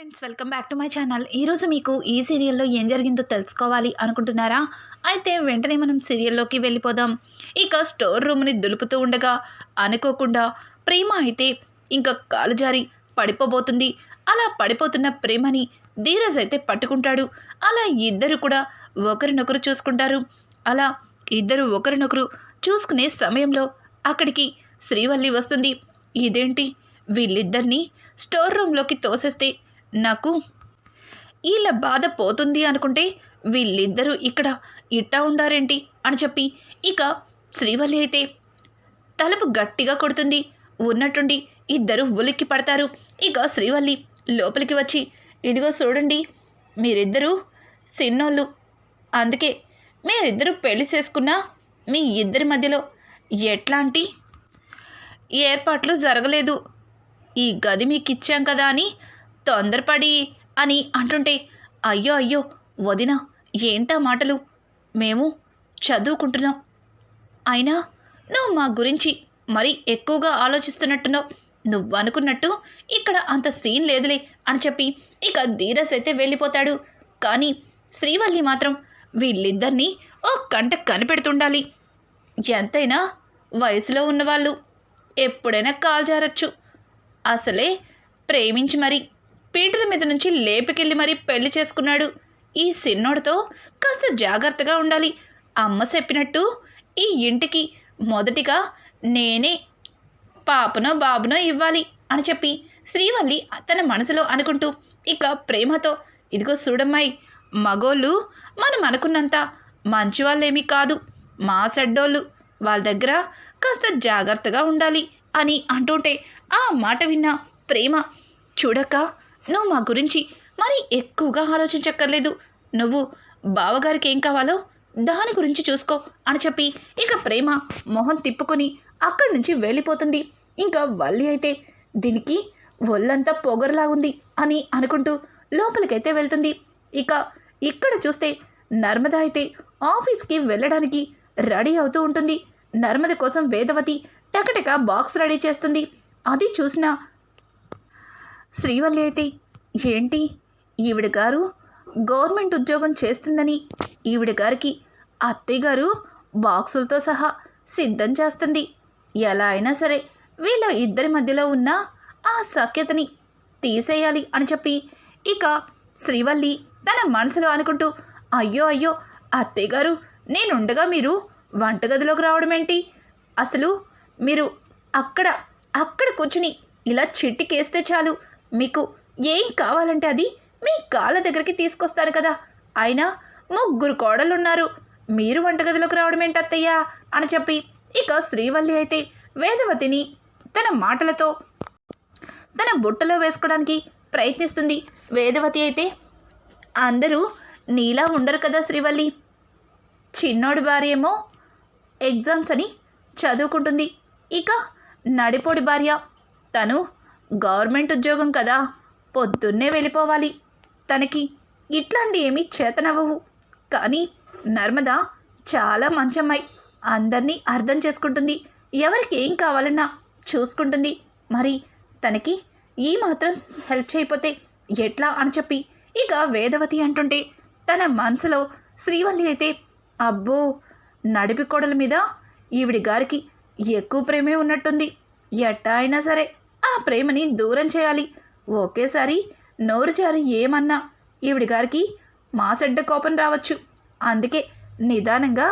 Friends welcome back to my channel ఈరోజు మీకు ఈ సీరియల్లో ఏం జరిగిందో తెలుసుకోవాలి అనుకుంటున్నారా? అయితే వెంటనే మనం సీరియల్లోకి వెళ్ళిపోదాం. ఇక స్టోర్ రూమ్ని దులుపుతూ ఉండగా అనుకోకుండా ప్రేమ అయితే ఇంకా కాలు జారి పడిపోబోతుంది. అలా పడిపోతున్న ప్రేమని ధీరజ్ అయితే పట్టుకుంటాడు. అలా ఇద్దరు కూడా ఒకరినొకరు చూసుకుంటారు. అలా ఇద్దరు ఒకరినొకరు చూసుకునే సమయంలో అక్కడికి శ్రీవల్లి వస్తుంది. ఇదేంటి? వీళ్ళిద్దరినీ స్టోర్ రూమ్లోకి తోసేస్తే నాకు వీళ్ళ బాధ పోతుంది అనుకుంటే వీళ్ళిద్దరూ ఇక్కడ ఇట్టా ఉండారేంటి అని చెప్పి ఇక శ్రీవల్లి అయితే తలుపు గట్టిగా కొడుతుంది. ఉన్నట్టుండి ఇద్దరు ఉలిక్కి పడతారు. ఇక శ్రీవల్లి లోపలికి వచ్చి ఇదిగో చూడండి మీరిద్దరూ సిన్నోళ్ళు. అందుకే మీరిద్దరూ పెళ్ళి చేసుకున్నా మీ ఇద్దరి మధ్యలో ఎట్లాంటి ఏర్పాట్లు జరగలేదు. ఈ గది మీకు ఇచ్చాం కదా అని తొందరపడి అని అంటుంటే అయ్యో అయ్యో వదిన ఏంటా మాటలు? మేము చదువుకుంటున్నాం. అయినా నువ్వు మా గురించి మరీ ఎక్కువగా ఆలోచిస్తున్నట్టున్నావు. నువ్వు అనుకున్నట్టు ఇక్కడ అంత సీన్ లేదులే అని చెప్పి ఇక ధీరస్ అయితే వెళ్ళిపోతాడు. కానీ శ్రీవల్లి మాత్రం వీళ్ళిద్దరినీ ఓ కంట కనిపెడుతుండాలి. ఎంతైనా వయసులో ఉన్నవాళ్ళు ఎప్పుడైనా కాల్ జారచ్చు. అసలే ప్రేమించి మరి పీటల మీద నుంచి లేపికెళ్ళి మరీ పెళ్ళి చేసుకున్నాడు. ఈ సిన్నోడితో కాస్త జాగ్రత్తగా ఉండాలి. అమ్మ చెప్పినట్టు ఈ ఇంటికి మొదటిగా నేనే పాపనో బాబునో ఇవ్వాలి అని చెప్పి శ్రీవల్లి తన మనసులో అనుకుంటూ ఇక ప్రేమతో ఇదిగో చూడమ్మాయి మగోళ్ళు మనం అనుకున్నంత మంచి వాళ్ళేమీ కాదు. మా సెడ్డోళ్ళు వాళ్ళ దగ్గర కాస్త జాగ్రత్తగా ఉండాలి అని అంటుంటే ఆ మాట విన్న ప్రేమ చూడక్క నువ్వు మా గురించి మరి ఎక్కువగా ఆలోచించక్కర్లేదు. నువ్వు బావగారికి ఏం కావాలో దాని గురించి చూసుకో అని చెప్పి ఇక ప్రేమ మొహం తిప్పుకొని అక్కడి నుంచి వెళ్ళిపోతుంది. ఇంకా వల్లి అయితే దీనికి ఒళ్ళంతా పొగరులాగుంది అని అనుకుంటూ లోపలికైతే వెళ్తుంది. ఇక ఇక్కడ చూస్తే నర్మద అయితే ఆఫీస్కి వెళ్ళడానికి రెడీ అవుతూ ఉంటుంది. నర్మద కోసం వేదవతి టకటక బాక్స్ రెడీ చేస్తుంది. అది చూసిన శ్రీవల్లి అయితే ఏంటి? ఈవిడ గారు గవర్నమెంట్ ఉద్యోగం చేస్తుందని ఈవిడ గారికి అత్తయ్య గారు బాక్సులతో సహా సిద్ధం చేస్తుంది. ఎలా అయినా సరే వీళ్ళ ఇద్దరి మధ్యలో ఉన్న ఆ సఖ్యతని తీసేయాలి అని చెప్పి ఇక శ్రీవల్లి తన మనసులో అనుకుంటూ అయ్యో అయ్యో అత్తయ్య గారు నేనుండగా మీరు వంటగదిలోకి రావడం ఏంటి? అసలు మీరు అక్కడ అక్కడ కూర్చుని ఇలా చిట్టికేస్తే చాలు. మీకు ఏం కావాలంటే అది మీ కాళ్ళ దగ్గరికి తీసుకొస్తాను కదా. అయినా ముగ్గురు కోడలున్నారు మీరు వంటగదిలోకి రావడం ఏంటత్తయ్యా అని చెప్పి ఇక శ్రీవల్లి అయితే వేదవతిని తన మాటలతో తన బుట్టలో వేసుకోవడానికి ప్రయత్నిస్తుంది. వేదవతి అయితే అందరూ నీలా ఉండరు కదా శ్రీవల్లి. చిన్నోడి భార్య ఏమో ఎగ్జామ్స్ అని చదువుకుంటుంది. ఇక నడిపోడి భార్య తను గవర్నమెంట్ ఉద్యోగం కదా. పొద్దున్నే వెళ్ళిపోవాలి. తనకి ఇట్లాంటి ఏమీ చేతనవ్వవు. కానీ నర్మద చాలా మంచమ్మాయి. అందరినీ అర్థం చేసుకుంటుంది. ఎవరికి ఏం కావాలన్నా చూసుకుంటుంది. మరి తనకి ఈ మాత్రం హెల్ప్ చేయకపోతే ఎట్లా అని చెప్పి ఇక వేదవతి అంటుంటే తన మనసులో శ్రీవల్లి అయితే అబ్బో నడిపి కోడల మీద ఈవిడి గారికి ఎక్కువ ప్రేమే ఉన్నట్టుంది. ఎట్టా అయినా సరే ఆ ప్రేమని దూరం చేయాలి. ఒకేసారి నోరు జారి ఏమన్నా? ఈవిడి గారికి మాసడ్డ కోపం రావచ్చు. అందుకే నిదానంగా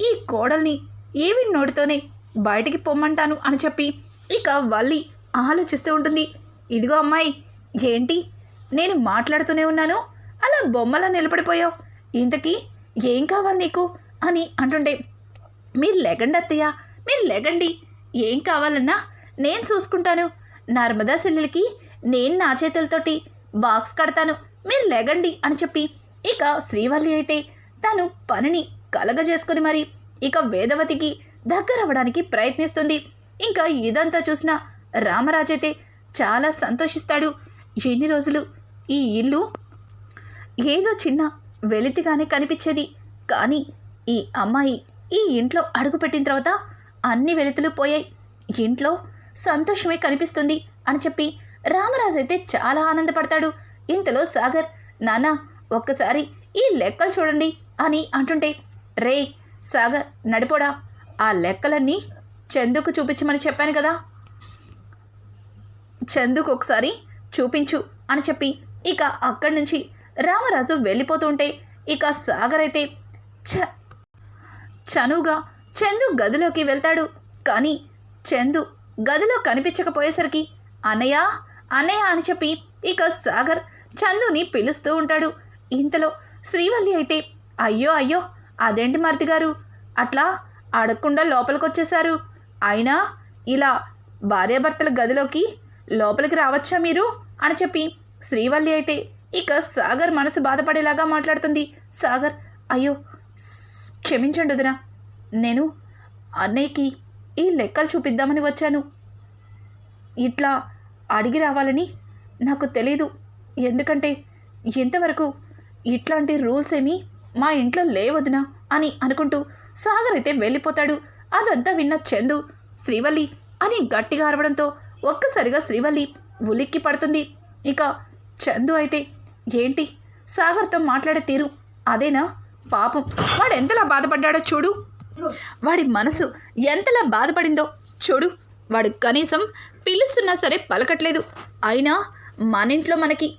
ఈ కోడల్ని ఏమి నోటితోనే బయటికి పొమ్మంటాను అని చెప్పి ఇక వల్లి ఆలోచిస్తూ ఉంటుంది. ఇదిగో అమ్మాయి ఏంటి? నేను మాట్లాడుతూనే ఉన్నాను. అలా బొమ్మలా నిలబడిపోయావు. ఇంతకీ ఏం కావాలి నీకు? అని అంటుండే మీరు లెగండి అత్తయ్య మీరు లెగండి ఏం కావాలన్నా నేను చూసుకుంటాను. నర్మదా సెల్లులకి నేను నా చేతులతోటి బాక్స్ కడతాను మీరు లెగండి అని చెప్పి ఇక శ్రీవల్లి అయితే తను పనిని కలగజేసుకుని మరి ఇక వేదవతికి దగ్గరవ్వడానికి ప్రయత్నిస్తుంది. ఇంకా ఇదంతా చూసిన రామరాజైతే చాలా సంతోషిస్తాడు. ఎన్ని రోజులు ఈ ఇల్లు ఏదో చిన్న వెలితిగానే కనిపించేది. కానీ ఈ అమ్మాయి ఈ ఇంట్లో అడుగుపెట్టిన తర్వాత అన్ని వెలుతులు పోయాయి. ఇంట్లో సంతోషమే కనిపిస్తుంది అని చెప్పి రామరాజు అయితే చాలా ఆనందపడతాడు. ఇంతలో సాగర్ నానా ఒక్కసారి ఈ లెక్కలు చూడండి అని అంటుంటే రే సాగర్ నడిపోడా? ఆ లెక్కలన్నీ చందుకు చూపించమని చెప్పాను కదా. చందుకు ఒకసారి చూపించు అని చెప్పి ఇక అక్కడి నుంచి రామరాజు వెళ్ళిపోతుంటే ఇక సాగర్ అయితే చ చనువుగా చందు గదిలోకి వెళ్తాడు. కానీ చందు గదిలో కనిపించకపోయేసరికి అన్నయ్య అన్నయ్య అని చెప్పి ఇక సాగర్ చందుని పిలుస్తూ ఉంటాడు. ఇంతలో శ్రీవల్లి అయితే అయ్యో అయ్యో అదేంటి మరిది గారు? అట్లా అడగకుండా లోపలికొచ్చేశారు. అయినా ఇలా భార్యాభర్తల గదిలోకి లోపలికి రావచ్చా మీరు? అని చెప్పి శ్రీవల్లి అయితే ఇక సాగర్ మనసు బాధపడేలాగా మాట్లాడుతుంది. సాగర్ అయ్యో క్షమించండి వదినా. నేను అన్నయ్యకి ఈ లెక్కలు చూపిద్దామని వచ్చాను. ఇట్లా అడిగి రావాలని నాకు తెలీదు. ఎందుకంటే ఇంతవరకు ఇట్లాంటి రూల్స్ ఏమీ మా ఇంట్లో లేవదునా అని అనుకుంటూ సాగర్ అయితే వెళ్ళిపోతాడు. అదంతా విన్న చందు శ్రీవల్లి అని గట్టిగా అరవడంతో ఒక్కసారిగా శ్రీవల్లి ఉలిక్కి పడుతుంది. ఇక చందు అయితే ఏంటి? సాగర్తో మాట్లాడే తీరు అదేనా? పాపం వాడు ఎంతలా బాధపడ్డాడో చూడు. వాడి మనసు ఎంతలా బాధపడిందో చూడు. వాడు కనీసం పిలుస్తున్నా సరే పలకట్లేదు. అయినా మన ఇంట్లో మనకి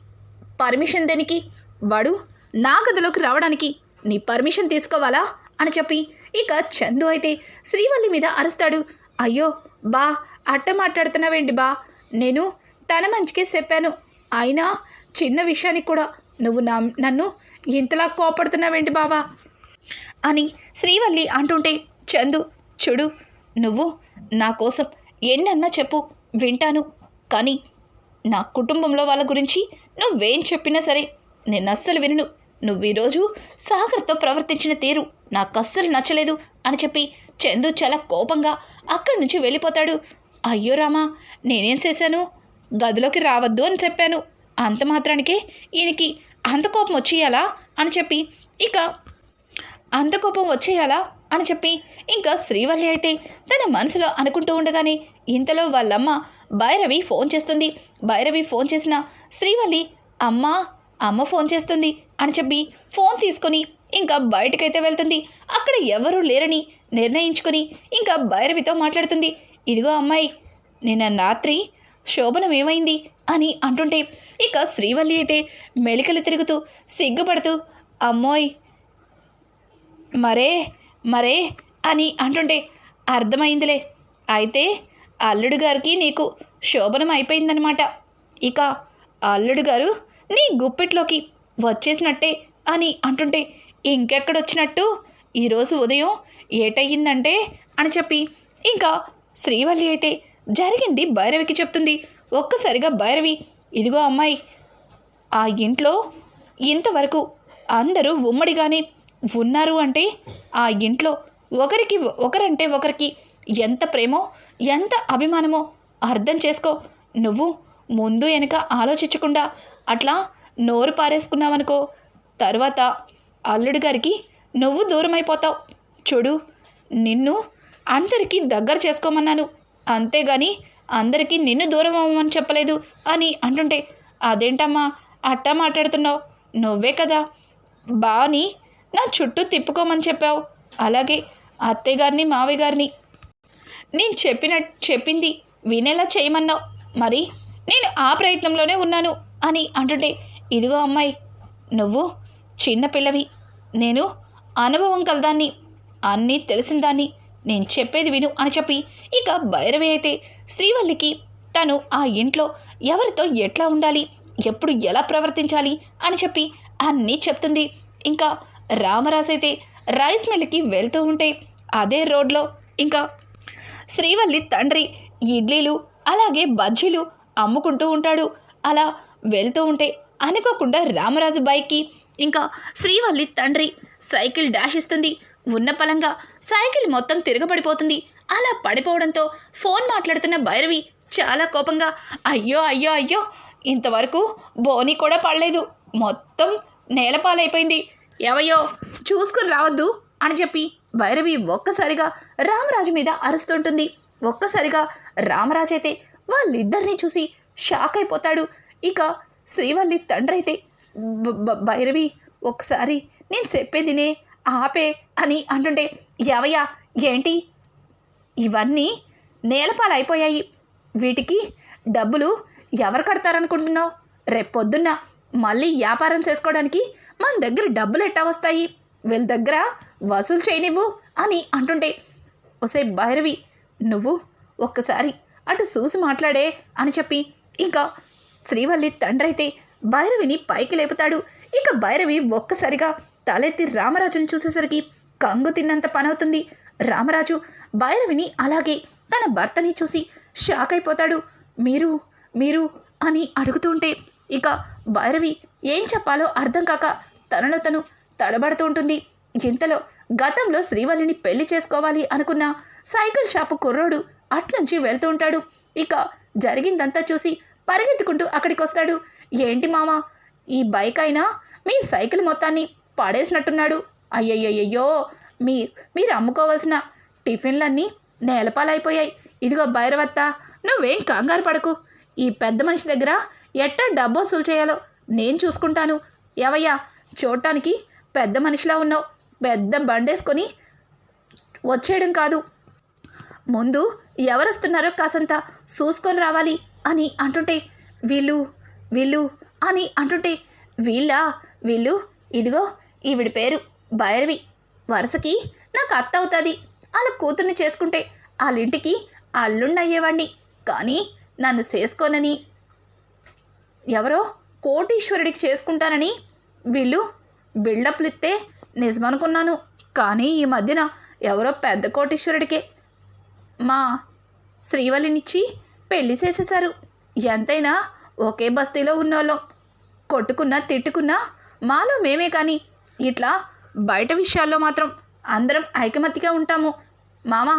పర్మిషన్ దేనికి? వాడు నా గదిలోకి రావడానికి నీ పర్మిషన్ తీసుకోవాలా? అని చెప్పి ఇక చందు అయితే శ్రీవల్లి మీద అరుస్తాడు. అయ్యో బా అట్ట మాట్లాడుతున్నావేంటి బా? నేను తన మంచికే చెప్పాను. అయినా చిన్న విషయానికి కూడా నువ్వు నా నన్ను ఇంతలా కోపడుతున్నావేంటి బావా? అని శ్రీవల్లి అంటుంటే చందు చూడు నువ్వు నా కోసం ఎన్నన్నా చెప్పు. వింటాను. కానీ నా కుటుంబంలో వాళ్ళ గురించి నువ్వేం చెప్పినా సరే నేను అస్సలు వినను. నువ్వు ఈరోజు సాగర్తో ప్రవర్తించిన తీరు నాకు అస్సలు నచ్చలేదు అని చెప్పి చందు చాలా కోపంగా అక్కడి నుంచి వెళ్ళిపోతాడు. అయ్యో రామా నేనేం చేశాను? గదిలోకి రావద్దు అని చెప్పాను. అంత మాత్రానికే ఈయనకి అంత కోపం వచ్చేయాలా అని చెప్పి ఇక అంత కోపం వచ్చేయాలా అని చెప్పి ఇంకా శ్రీవల్లి అయితే తన మనసులో అనుకుంటూ ఉండగానే ఇంతలో వాళ్ళమ్మ భైరవి ఫోన్ చేస్తుంది. భైరవి ఫోన్ చేసిన శ్రీవల్లి అమ్మ అమ్మ ఫోన్ చేస్తుంది అని చెప్పి ఫోన్ తీసుకొని ఇంకా బయటకైతే వెళ్తుంది. అక్కడ ఎవరూ లేరని నిర్ణయించుకొని ఇంకా భైరవితో మాట్లాడుతుంది. ఇదిగో అమ్మాయి నిన్న రాత్రి శోభనం ఏమైంది? అని అంటుంటే ఇక శ్రీవల్లి అయితే మెలికలు తిరుగుతూ సిగ్గుపడుతూ అమ్మోయ్ మరే మరే అని అంటుంటే అర్థమైందిలే. అయితే అల్లుడు గారికి నీకు శోభనం అయిపోయిందనమాట ఇక అల్లుడు గారు నీ గుప్పిట్లోకి వచ్చేసినట్టే అని అంటుంటే ఇంకెక్కడొచ్చినట్టు? ఈరోజు ఉదయం ఏటయ్యిందంటే అని చెప్పి ఇంకా శ్రీవల్లి అయితే జరిగింది భైరవికి చెప్తుంది. ఒక్కసారిగా భైరవి ఇదిగో అమ్మాయి ఆ ఇంట్లో ఇంతవరకు అందరూ ఉమ్మడిగానే ఉన్నారు అంటే ఆ ఇంట్లో ఒకరికి ఒకరంటే ఒకరికి ఎంత ప్రేమో ఎంత అభిమానమో అర్థం చేసుకో. నువ్వు ముందు వెనక ఆలోచించకుండా అట్లా నోరు పారేసుకున్నావనుకో తర్వాత అల్లుడు గారికి నువ్వు దూరం అయిపోతావు చూడు నిన్ను అందరికీ దగ్గర చేసుకోమన్నాను. అంతేగాని అందరికీ నిన్ను దూరం అవ్వమని చెప్పలేదు అని అంటుంటే అదేంటమ్మా అట్టా మాట్లాడుతున్నావు? నువ్వే కదా. బాని నా చుట్టూ తిప్పుకోమని చెప్పావు. అలాగే అత్తయ్య గారిని మావయ్య గారిని నేను చెప్పిన చెప్పింది వినేలా చేయమన్నావు. మరి నేను ఆ ప్రయత్నంలోనే ఉన్నాను అని అంటుంటే ఇదిగో అమ్మాయి నువ్వు చిన్నపిల్లవి నేను అనుభవం కలదాన్ని అన్నీ తెలిసిన దాన్ని నేను చెప్పేది విను అని చెప్పి ఇక భైరవి అయితే శ్రీవల్లికి తను ఆ ఇంట్లో ఎవరితో ఎట్లా ఉండాలి ఎప్పుడు ఎలా ప్రవర్తించాలి అని చెప్పి అన్నీ చెప్తుంది. ఇంకా రామరాజు అయితే రైస్ మిల్కి వెళ్తూ ఉంటే అదే రోడ్లో ఇంకా శ్రీవల్లి తండ్రి ఇడ్లీలు అలాగే బజ్జీలు అమ్ముకుంటూ ఉంటాడు. అలా వెళ్తూ ఉంటే అనుకోకుండా రామరాజు బైక్కి ఇంకా శ్రీవల్లి తండ్రి సైకిల్ డాష్ ఇస్తుంది. ఉన్న పలంగా సైకిల్ మొత్తం తిరగబడిపోతుంది. అలా పడిపోవడంతో ఫోన్ మాట్లాడుతున్న భైరవి చాలా కోపంగా అయ్యో అయ్యో అయ్యో ఇంతవరకు బోని కూడా పడలేదు. మొత్తం నేలపాలైపోయింది. ఎవయో చూసుకుని రావద్దు అని చెప్పి భైరవి ఒక్కసారిగా రామరాజు మీద అరుస్తుంటుంది. ఒక్కసారిగా రామరాజు అయితే వాళ్ళిద్దరినీ చూసి షాక్ అయిపోతాడు. ఇక శ్రీవల్లి తండ్రి అయితే భైరవి ఒకసారి నేను చెప్పేదినే ఆపే అని అంటుంటే ఎవయ్యా ఏంటి? ఇవన్నీ నేలపాలైపోయాయి వీటికి డబ్బులు ఎవరు కడతారనుకుంటున్నావు? రేపొద్దున్న మళ్ళీ వ్యాపారం చేసుకోవడానికి మన దగ్గర డబ్బులు ఎట్టా వస్తాయి? వీళ్ళ దగ్గర వసూలు చేయనివ్వు అని అంటుంటే ఒసే భైరవి నువ్వు ఒక్కసారి అటు చూసి మాట్లాడే అని చెప్పి ఇంకా శ్రీవల్లి తండ్రి అయితే భైరవిని పైకి లేపుతాడు. ఇక భైరవి ఒక్కసారిగా తలెత్తి రామరాజుని చూసేసరికి కంగు తిన్నంత పనవుతుంది. రామరాజు భైరవిని అలాగే తన భర్తని చూసి షాక్ అయిపోతాడు. మీరు మీరు అని అడుగుతుంటే ఇక భైరవి ఏం చెప్పాలో అర్థం కాక తనలో తను తడబడుతూ ఉంటుంది. ఇంతలో గతంలో శ్రీవల్లిని పెళ్ళి చేసుకోవాలి అనుకున్న సైకిల్ షాపు కుర్రోడు అట్నుంచి వెళ్తూ ఉంటాడు. ఇక జరిగిందంతా చూసి పరిగెత్తుకుంటూ అక్కడికి వస్తాడు ఏంటి మామ ఈ బైక్ అయినా మీ సైకిల్ మొత్తాన్ని పడేసినట్టున్నాడు. అయ్యయ్యయ్యో మీ మీరు అమ్ముకోవాల్సిన టిఫిన్లన్నీ నేలపాలైపోయాయి. ఇదిగో భైరవత్త నువ్వేం కంగారు పడకు. ఈ పెద్ద మనిషి దగ్గర ఎట్టా డబ్బు వసూలు చేయాలో? నేను చూసుకుంటాను. ఎవయ్యా చూడటానికి పెద్ద మనిషిలా ఉన్నావు. పెద్ద బండేసుకొని వచ్చేయడం కాదు. ముందు ఎవరొస్తున్నారో కాసంత చూసుకొని రావాలి అని అంటుంటే వీళ్ళు వీళ్ళు అని అంటుంటే వీళ్ళ వీళ్ళు ఇదిగో ఈవిడి పేరు భైరవి. వరుసకి నాకు అత్త అవుతుంది. వాళ్ళ కూతుర్ని చేసుకుంటే వాళ్ళ ఇంటికి అల్లుండి అయ్యేవాడిని కానీ నన్ను చేసుకోనని ఎవరో కోటీశ్వరుడికి చేసుకుంటానని వీళ్ళు బిల్డప్లు ఇస్తే నిజమనుకున్నాను. కానీ ఈ మధ్యన ఎవరో పెద్ద కోటీశ్వరుడికే మా శ్రీవల్లినిచ్చి పెళ్ళి చేసేశారు. ఎంతైనా ఒకే బస్తీలో ఉన్నోళ్ళం. కొట్టుకున్నా తిట్టుకున్నా మాలో మేమే కానీ ఇట్లా బయట విషయాల్లో మాత్రం అందరం ఐకమతిగా ఉంటాము. మామ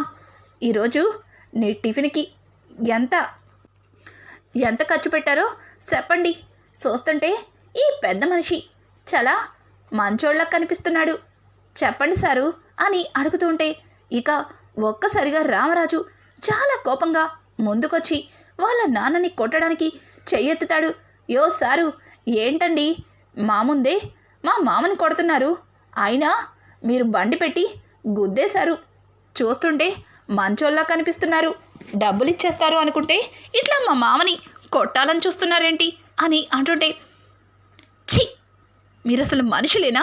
ఈరోజు నీ టిఫిన్కి ఎంత ఎంత ఖర్చు పెట్టారో చెప్పండి. చూస్తుంటే ఈ పెద్ద మనిషి చాలా మంచోళ్ళ కనిపిస్తున్నాడు. చెప్పండి సారు అని అడుగుతుంటే ఇక ఒక్కసారిగా రామరాజు చాలా కోపంగా ముందుకొచ్చి వాళ్ళ నాన్నని కొట్టడానికి చెయ్యెత్తుతాడు. యో సారు ఏంటండి? మా ముందే మా మామని కొడుతున్నారు. అయినా మీరు బండి పెట్టి గుద్దేశారు చూస్తుంటే మంచోళ్ళ కనిపిస్తున్నారు. డబ్బులు ఇచ్చేస్తారు అనుకుంటే ఇట్లా మా మామని కొట్టాలని చూస్తున్నారేంటి? అని అంటుంటే ఛీ! మీరు అసలు మనుషులేనా?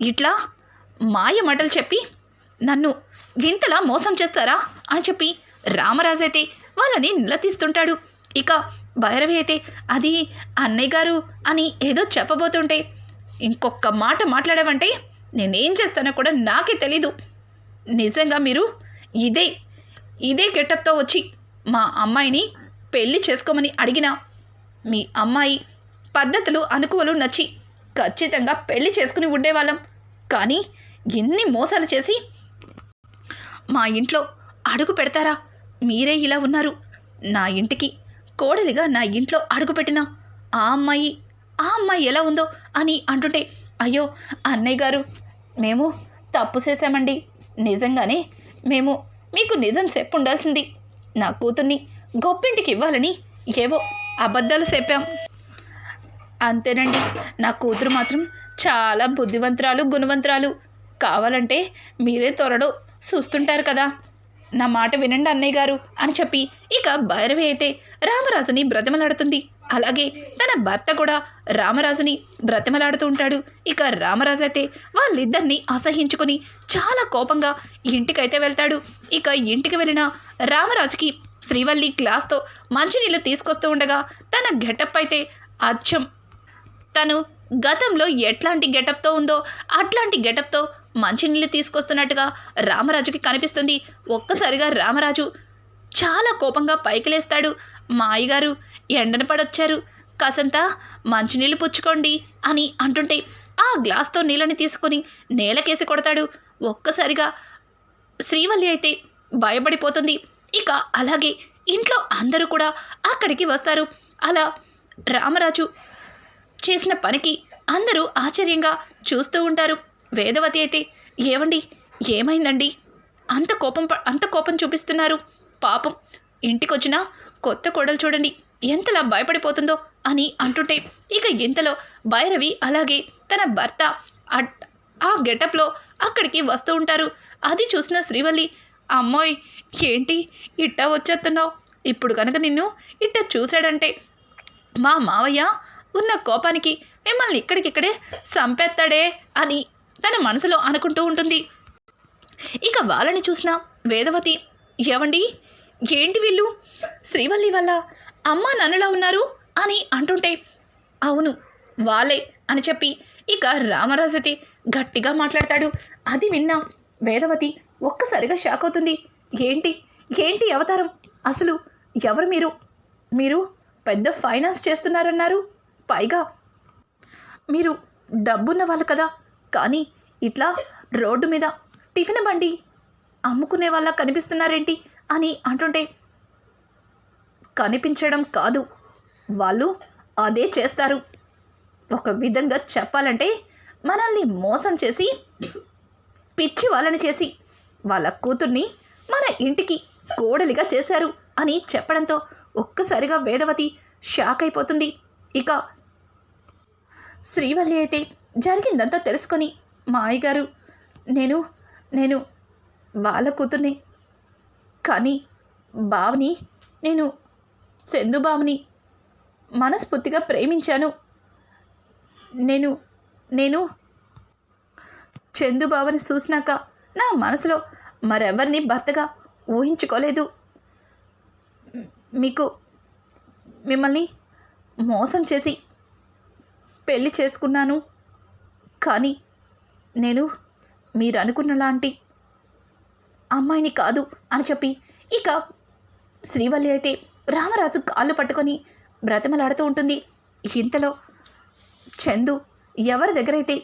ఇట్లా మాయ మాటలు చెప్పి నన్ను ఇంతలా మోసం చేస్తారా? అని చెప్పి రామరాజు అయితే వాళ్ళని నిలదీస్తుంటాడు. ఇక భైరవి అయితే అది అన్నయ్య గారు అని ఏదో చెప్పబోతుంటే ఇంకొక మాట మాట్లాడమంటే నేనేం చేస్తానో కూడా నాకే తెలీదు. నిజంగా మీరు ఇదే ఇదే గెటప్తో వచ్చి మా అమ్మాయిని పెళ్ళి చేసుకోమని అడిగినా మీ అమ్మాయి పద్ధతులు అనుకువలు నచ్చి ఖచ్చితంగా పెళ్ళి చేసుకుని ఉండేవాళ్ళం. కానీ ఎన్ని మోసాలు చేసి మా ఇంట్లో అడుగు పెడతారా? మీరే ఇలా ఉన్నారు. నా ఇంటికి కోడలిగా నా ఇంట్లో అడుగు పెట్టిన ఆ అమ్మాయి ఆ అమ్మాయి ఎలా ఉందో అని అంటుంటే అయ్యో అన్నయ్య గారు మేము తప్పు చేశామండి. నిజంగానే మేము మీకు నిజం చెప్పు ఉండాల్సింది. నా కూతుర్ని గొప్పింటికి ఇవ్వాలని ఏవో అబద్ధాలు చెప్పాం. అంతేనండి నా కూతురు మాత్రం చాలా బుద్ధివంతురాలు గుణవంతురాలు. కావాలంటే మీరే త్వరలో చూస్తుంటారు కదా. నా మాట వినండి అన్నయ్య గారు అని చెప్పి ఇక భైరవి అయితే రామరాజుని బ్రతిమలాడుతుంది. అలాగే తన భర్త కూడా రామరాజుని బ్రతిమలాడుతూ ఉంటాడు. ఇక రామరాజు అయితే వాళ్ళిద్దరిని అసహించుకుని చాలా కోపంగా ఇంటికైతే వెళ్తాడు. ఇక ఇంటికి వెళ్ళిన రామరాజుకి శ్రీవల్లి గ్లాస్తో మంచినీళ్ళు తీసుకొస్తూ ఉండగా తన గెటప్ అయితే అచ్చం. తను గతంలో ఎట్లాంటి గెటప్తో ఉందో అట్లాంటి గెటప్తో మంచినీళ్ళు తీసుకొస్తున్నట్టుగా రామరాజుకి కనిపిస్తుంది. ఒక్కసారిగా రామరాజు చాలా కోపంగా పైకి లేస్తాడు మా అయ్యగారు ఎండన పడొచ్చారు. కాసంత మంచినీళ్ళు పుచ్చుకోండి అని అంటుంటే ఆ గ్లాస్తో నీళ్ళని తీసుకొని నేలకేసి కొడతాడు. ఒక్కసారిగా శ్రీవల్లి అయితే భయపడిపోతుంది. ఇక అలాగే ఇంట్లో అందరూ కూడా అక్కడికి వస్తారు. అలా రామరాజు చేసిన పనికి అందరూ ఆశ్చర్యంగా చూస్తూ ఉంటారు. వేదవతి అయితే ఏమండి ఏమైందండి? అంత కోపం ప- అంత కోపం చూపిస్తున్నారు. పాపం ఇంటికొచ్చిన కొత్త కోడలు చూడండి. ఎంతలా భయపడిపోతుందో అని అంటుంటే ఇక ఇంతలో భైరవి అలాగే తన భర్త ఆ గెటప్లో అక్కడికి వస్తూ ఉంటారు. అది చూసిన శ్రీవల్లి అమ్మోయ్ ఏంటి ఇట్టా వచ్చేస్తున్నావు? ఇప్పుడు కనుక నిన్ను ఇట్ట చూశాడంటే మా మావయ్య ఉన్న కోపానికి మిమ్మల్ని ఇక్కడికిక్కడే సంపేస్తాడే అని తన మనసులో అనుకుంటూ ఉంటుంది. ఇక వాళ్ళని చూసిన వేదవతి ఏవండి? ఏంటి వీళ్ళు? శ్రీవల్లి వల్ల అమ్మ నన్నులా ఉన్నారు? అని అంటుంటే అవును వాళ్ళే అని చెప్పి ఇక రామరాజతి గట్టిగా మాట్లాడతాడు. అది విన్నా వేదవతి ఒక్కసారిగా షాక్ అవుతుంది. ఏంటి? ఏంటి అవతారం? అసలు ఎవరు మీరు? మీరు పెద్ద ఫైనాన్స్ చేస్తున్నారన్నారు. పైగా మీరు డబ్బున్న వాళ్ళు కదా. కానీ ఇట్లా రోడ్డు మీద టిఫిన్ బండి అమ్ముకునే వాళ్ళ కనిపిస్తున్నారేంటి అని అంటుంటే కనిపించడం కాదు. వాళ్ళు అదే చేస్తారు. ఒక విధంగా చెప్పాలంటే మనల్ని మోసం చేసి పిచ్చి వాళ్ళని చేసి వాళ్ళ కూతుర్ని మన ఇంటికి కోడలిగా చేశారు అని చెప్పడంతో ఒక్కసారిగా వేదవతి షాక్ అయిపోతుంది. ఇక శ్రీవల్లి అయితే జరిగిందంతా తెలుసుకొని మా అయ్యగారు నేను నేను వాళ్ళ కూతుర్ని కానీ బావని నేను సెందు బావని మనస్ఫూర్తిగా ప్రేమించాను. నేను నేను చందుబావని చూసినాక నా మనసులో మరెవరిని భర్తగా ఊహించుకోలేదు. మీకు మిమ్మల్ని మోసం చేసి పెళ్ళి చేసుకున్నాను. కానీ నేను మీరు అనుకున్న లాంటి అమ్మాయిని కాదు అని చెప్పి ఇక శ్రీవల్లి అయితే రామరాజు కాళ్ళు పట్టుకొని బ్రతిమలాడుతూ ఉంటుంది. ఇంతలో చందు ఎవరి దగ్గరైతే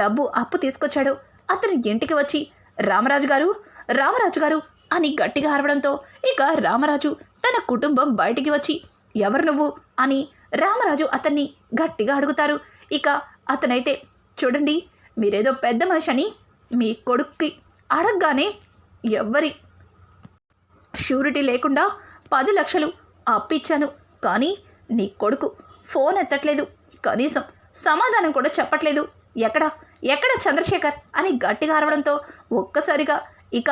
డబ్బు అప్పు తీసుకొచ్చాడో అతను ఇంటికి వచ్చి రామరాజు గారు రామరాజు గారు అని గట్టిగా అరవడంతో ఇక రామరాజు తన కుటుంబం బయటికి వచ్చి ఎవరు నువ్వు? అని రామరాజు అతన్ని గట్టిగా అడుగుతారు. ఇక అతనైతే చూడండి మీరేదో పెద్ద మనిషి అని మీ కొడుక్కి అడగగానే ఎవ్వరి షూరిటీ లేకుండా పది లక్షలు అప్పిచ్చాను. కానీ నీ కొడుకు ఫోన్ ఎత్తట్లేదు. కనీసం సమాధానం కూడా చెప్పట్లేదు. ఎక్కడ? ఎక్కడ చంద్రశేఖర్ అని గట్టిగా అరవడంతో ఒక్కసారిగా ఇక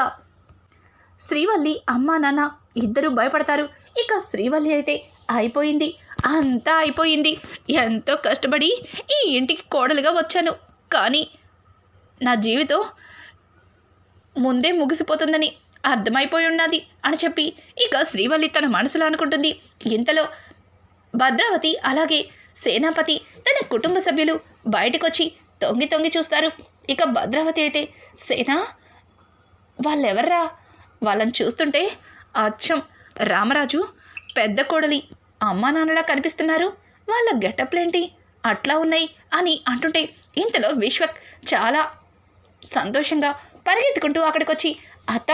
శ్రీవల్లి అమ్మా నాన్న ఇద్దరు భయపడతారు. ఇక శ్రీవల్లి అయితే అయిపోయింది. అంతా అయిపోయింది. ఎంతో కష్టపడి ఈ ఇంటికి కోడలుగా వచ్చాను. కానీ నా జీవితం ముందే ముగిసిపోతుందని అర్థమైపోయి ఉన్నది అని చెప్పి ఇక శ్రీవల్లి తన మనసులో అనుకుంటుంది. ఇంతలో భద్రావతి అలాగే సేనాపతి తన కుటుంబ సభ్యులు బయటకొచ్చి తొంగి తొంగి చూస్తారు. ఇక భద్రావతి అయితే సేనా వాళ్ళెవర్రా? వాళ్ళని చూస్తుంటే అచ్చం రామరాజు పెద్ద కోడలి అమ్మా నాన్నలా కనిపిస్తున్నారు. వాళ్ళ గెటప్లేంటి అట్లా ఉన్నాయి అని అంటుంటే ఇంతలో విశ్వక్ చాలా సంతోషంగా పరిగెత్తుకుంటూ అక్కడికి వచ్చి అత్త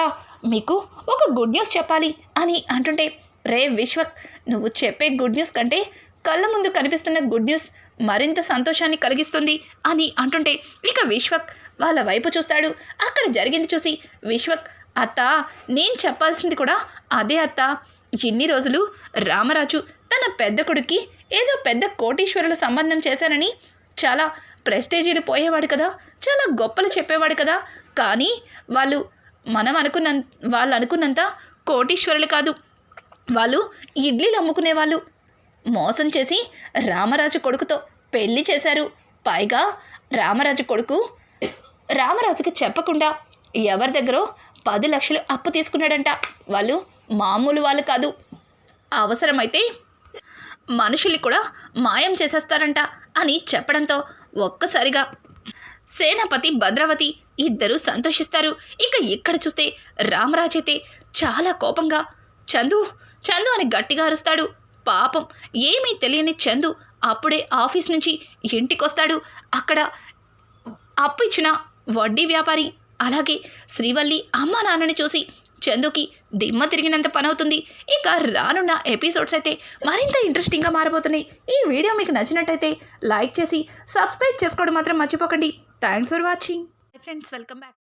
మీకు ఒక గుడ్ న్యూస్ చెప్పాలి అని అంటుంటే రే విశ్వక్ నువ్వు చెప్పే గుడ్ న్యూస్ కంటే కళ్ళ ముందు కనిపిస్తున్న గుడ్ న్యూస్ మరింత సంతోషాన్ని కలిగిస్తుంది అని అంటుంటే ఇక విశ్వక్ వాళ్ళ వైపు చూస్తాడు. అక్కడ జరిగింది చూసి విశ్వక్ అత్త నేను చెప్పాల్సింది కూడా అదే అత్త. ఇన్ని రోజులు రామరాజు తన పెద్ద కొడుక్కి ఏదో పెద్ద కోటీశ్వరుల సంబంధం చేశానని చాలా ప్రెస్టేజీలు పోయేవాడు కదా చాలా గొప్పలు చెప్పేవాడు కదా. కానీ వాళ్ళు మనం అనుకున్న వాళ్ళు అనుకున్నంత కోటీశ్వరులు కాదు. వాళ్ళు ఇడ్లీలు అమ్ముకునే వాళ్ళు మోసం చేసి రామరాజు కొడుకుతో పెళ్ళి చేశారు. పైగా రామరాజు కొడుకు రామరాజుకి చెప్పకుండా ఎవరి దగ్గరో పది లక్షలు అప్పు తీసుకున్నాడంట. వాళ్ళు మామూలు వాళ్ళు కాదు. అవసరమైతే మనుషుల్ని కూడా మాయం చేసేస్తారంట అని చెప్పడంతో ఒక్కసారిగా సేనాపతి భద్రావతి ఇద్దరు సంతోషిస్తారు. ఇక ఇక్కడ చూస్తే రామరాజు అయితే చాలా కోపంగా చందు చందు అని గట్టిగా అరుస్తాడు. పాపం. ఏమీ తెలియని చందు అప్పుడే ఆఫీస్ నుంచి ఇంటికొస్తాడు. అక్కడ అప్పు ఇచ్చిన వడ్డీ వ్యాపారి అలాగే శ్రీవల్లి అమ్మా నాన్నని చూసి చందుకి దిమ్మ తిరిగినంత పనవుతుంది. ఇక రానున్న ఎపిసోడ్స్ అయితే మరింత ఇంట్రెస్టింగ్గా మారబోతున్నాయి. ఈ వీడియో మీకు నచ్చినట్టయితే లైక్ చేసి సబ్స్క్రైబ్ చేసుకోవడం మాత్రం మర్చిపోకండి. Thanks for watching. Friends welcome back.